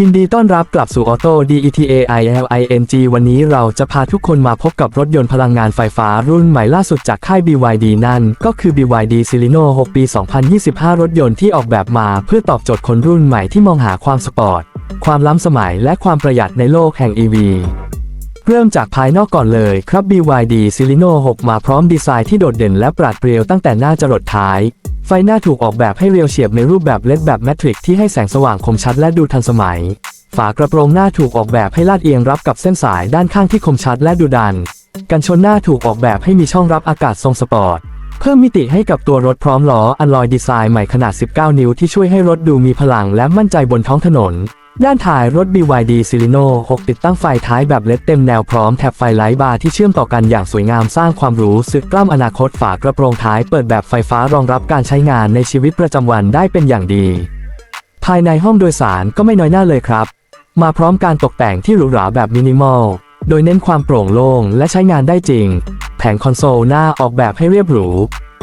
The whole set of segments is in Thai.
ยินดีต้อนรับกลับสู่ Auto DETAILING วันนี้เราจะพาทุกคนมาพบกับรถยนต์พลังงานไฟฟ้ารุ่นใหม่ล่าสุดจากค่าย BYD นั่น ก็คือ BYD Celino 6 ปี 2025 รถยนต์ที่ออกแบบมาเพื่อตอบโจทย์คนรุ่นใหม่ที่มองหาความสปอร์ต ความล้ำสมัยและความประหยัดในโลกแห่ง EV เริ่มจากภายนอกก่อนเลยครับ BYD Celino 6 มาพร้อมดีไซน์ที่โดดเด่นและปราดเปรียวตั้งแต่หน้าจรดท้าย ไฟหน้าถูกออกแบบให้เรียวเฉียบในรูปแบบเลดแบบแมทริกที่ให้แสงสว่างคมชัดและดูทันสมัย ฝากระโปรงหน้าถูกออกแบบให้ลาดเอียงรับกับเส้นสายด้านข้างที่คมชัดและดูดัน กันชนหน้าถูกออกแบบให้มีช่องรับอากาศทรงสปอร์ต เพิ่มมิติให้กับตัวรถพร้อมล้ออันลอยดีไซน์ใหม่ขนาด 19 นิ้วที่ช่วยให้รถดูมีพลังและมั่นใจบนท้องถนน ด้านท้ายรถ BYD Celino 6 ติดตั้งไฟท้ายแบบเลดเต็มแนวพร้อมแถบไฟไลท์บาร์ที่เชื่อมต่อกันอย่างสวยงามสร้างความหรูสึกกล้ามอนาคตฝากระโปรงท้ายเปิดแบบไฟฟ้ารองรับการใช้งานในชีวิตประจำวันได้เป็นอย่างดี ภายในห้องโดยสารก็ไม่น้อยหน้าเลยครับ มาพร้อมการตกแต่งที่หรูหราแบบมินิมอล โดยเน้นความโปร่งโล่งและใช้งานได้จริง แผงคอนโซลหน้าออกแบบให้เรียบหรู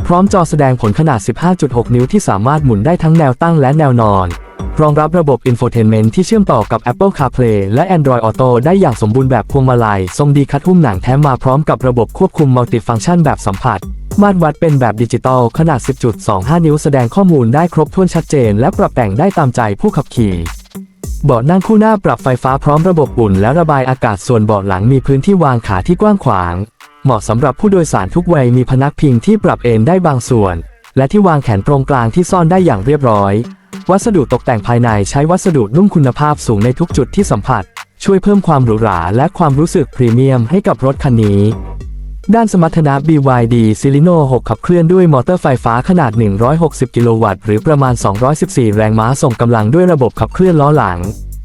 พร้อมจอแสดงผลขนาด 15.6 นิ้วที่สามารถหมุนได้ทั้งแนวตั้งและแนวนอน รองรับระบบ Infotainment ที่เชื่อมต่อกับ Apple CarPlay และ Android Auto ได้อย่างสมบูรณ์แบบพวงมาลัย ทรงดีคัดหุ้มหนังแท้มาพร้อมกับระบบควบคุมมัลติฟัง c t ชันแบบสัมผัส มาตรวัดเป็นแบบดิจิตอลขนาด 10.25 นิ้วแสดงข้อมูลได้ครบถ้วนชัดเจน และปรับแต่งได้ตามใจผู้ขับขี่เบาะนั่งคู่หน้าปรับไฟฟ้าพร้อมระบบอุ่นและระบายอากาศส่วนเบาะหลังมีพื้นที่วางขาที่กว้างขวาง เหมาะสำหรับผู้โดยสารทุกวัยมีพนักพิงที่ปรับเอนได้บางส่วน และที่วางแขนตรงกลางที่ซ่อนได้อย่างเรียบร้อย วัสดุตกแต่งภายในใช้วัสดุนุ่มคุณภาพสูงในทุกจุดที่สัมผัส ช่วยเพิ่มความหรูหราและความรู้สึกพรีเมียมให้กับรถคันนี้ ด้านสมรรถนะ BYD Celino 6 ขับเคลื่อนด้วยมอเตอร์ไฟฟ้าขนาด 160 กิโลวัตต์หรือประมาณ 214 แรงม้าส่งกำลังด้วยระบบขับเคลื่อนล้อหลัง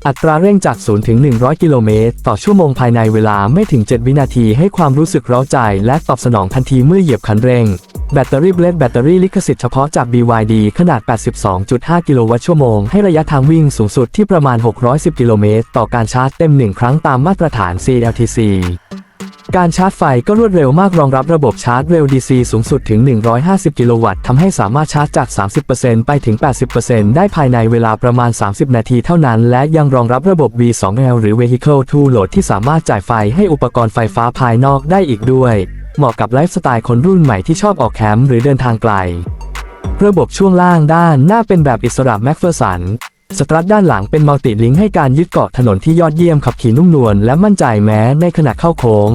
อัตราเร่งจาก 0 ถึง 100 กิโลเมตร ต่อชั่วโมงภายในเวลาไม่ถึง 7 วินาทีให้ความรู้สึกร้าใจและตอบสนองทันทีเมื่อเหยียบคันเร่ง แบตเตอรี่เบลดแบตเตอรี่ลิขสิทธิ์เฉพาะจาก BYD ขนาด 82.5 กิโลวัตต์ชั่วโมง ให้ระยะทางวิ่งสูงสุดที่ประมาณ 610 กิโลเมตร ต่อการชาร์จเต็ม 1 ครั้งตามมาตรฐาน CLTC การชาร์จไฟก็รวดเร็วมากรองรับระบบชาร์จเร็ว DC สูงสุดถึง 150 กิโลวัตต์ทำให้สามารถชาร์จจาก 30%ไปถึง 80%ได้ภายในเวลาประมาณ 30 นาทีเท่านั้น และยังรองรับระบบ V2L หรือ Vehicle to Load ที่สามารถจ่ายไฟให้อุปกรณ์ไฟฟ้าภายนอกได้อีกด้วย เหมาะกับไลฟ์สไตล์คนรุ่นใหม่ที่ชอบออกแคมป์หรือเดินทางไกล ระบบช่วงล่างด้านหน้าเป็นแบบอิสระแม็กเฟอร์สัน สตรัทด้านหลังเป็นมัลติลิงก์ให้การยึดเกาะถนนที่ยอดเยี่ยมขับขี่นุ่มนวลและมั่นใจแม้ในขณะเข้าโค้ง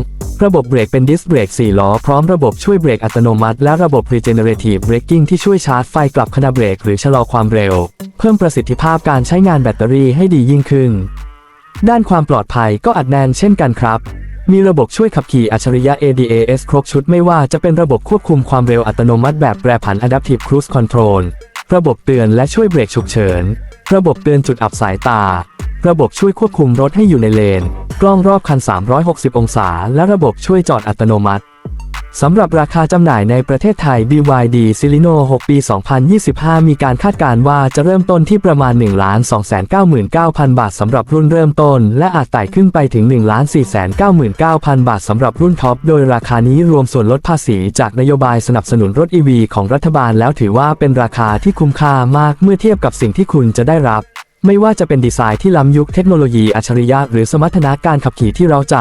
ระบบเบรกเป็นดิสเบรก4ล้อพร้อมระบบช่วยเบรกอัตโนมัติ และระบบ Regenerative Braking ที่ช่วยชาร์จไฟกลับขณะเบรกหรือชะลอความเร็ว เพิ่มประสิทธิภาพการใช้งานแบตเตอรี่ให้ดียิ่งขึ้น ด้านความปลอดภัยก็อัดแน่นเช่นกันครับมีระบบช่วยขับขี่อัจฉริยะ ADAS ครบชุดไม่ว่าจะเป็นระบบควบคุมความเร็วอัตโนมัติแบบแปรผัน Adaptive Cruise Control ระบบเตือนและช่วยเบรกฉุกเฉิน ระบบเตือนจุดอับสายตา ระบบช่วยควบคุมรถให้อยู่ในเลน กล้องรอบคัน 360 องศา และระบบช่วยจอดอัตโนมัติ สำหรับราคาจำหน่ายในประเทศไทย BYD Celino 6 ปี 2025 มีการคาดการณ์ว่าจะเริ่มต้นที่ประมาณ 1,299,000บาทสำหรับรุ่นเริ่มต้น และอาจไต่ขึ้นไปถึง 1,499,000 บาทสำหรับรุ่นท็อป โดยราคานี้รวมส่วนลดภาษีจากนโยบายสนับสนุนรถ EV ของรัฐบาลแล้วถือว่าเป็นราคาที่คุ้มค่ามากเมื่อเทียบกับสิ่งที่คุณจะได้รับไม่ว่าจะเป็นดีไซน์ที่ล้ำยุคเทคโนโลยีอัจฉริยะหรือสมรรถนะการขับขี่ที่เราใจ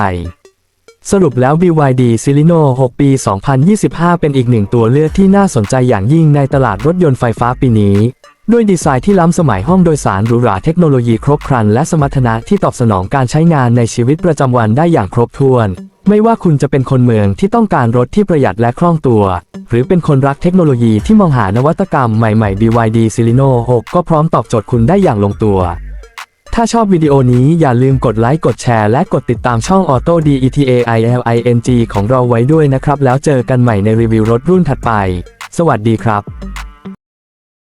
สรุปแล้ว BYD Celino 6 ปี 2025 เป็นอีกหนึ่งตัวเลือกที่น่าสนใจอย่างยิ่งในตลาดรถยนต์ไฟฟ้าปีนี้ ด้วยดีไซน์ที่ล้ำสมัยห้องโดยสารหรูหราเทคโนโลยีครบครัน และสมรรถนะที่ตอบสนองการใช้งานในชีวิตประจำวันได้อย่างครบถ้วน ไม่ว่าคุณจะเป็นคนเมืองที่ต้องการรถที่ประหยัดและคล่องตัว หรือเป็นคนรักเทคโนโลยีที่มองหานวัตกรรมใหม่ๆ BYD Celino 6 ก็พร้อมตอบโจทย์คุณได้อย่างลงตัว ถ้าชอบวิดีโอนี้อย่าลืมกดไลค์ กดแชร์ และกดติดตามช่อง Auto DETAILING ของเราไว้ด้วยนะครับ แล้วเจอกันใหม่ในรีวิวรถรุ่นถัดไป สวัสดีครับ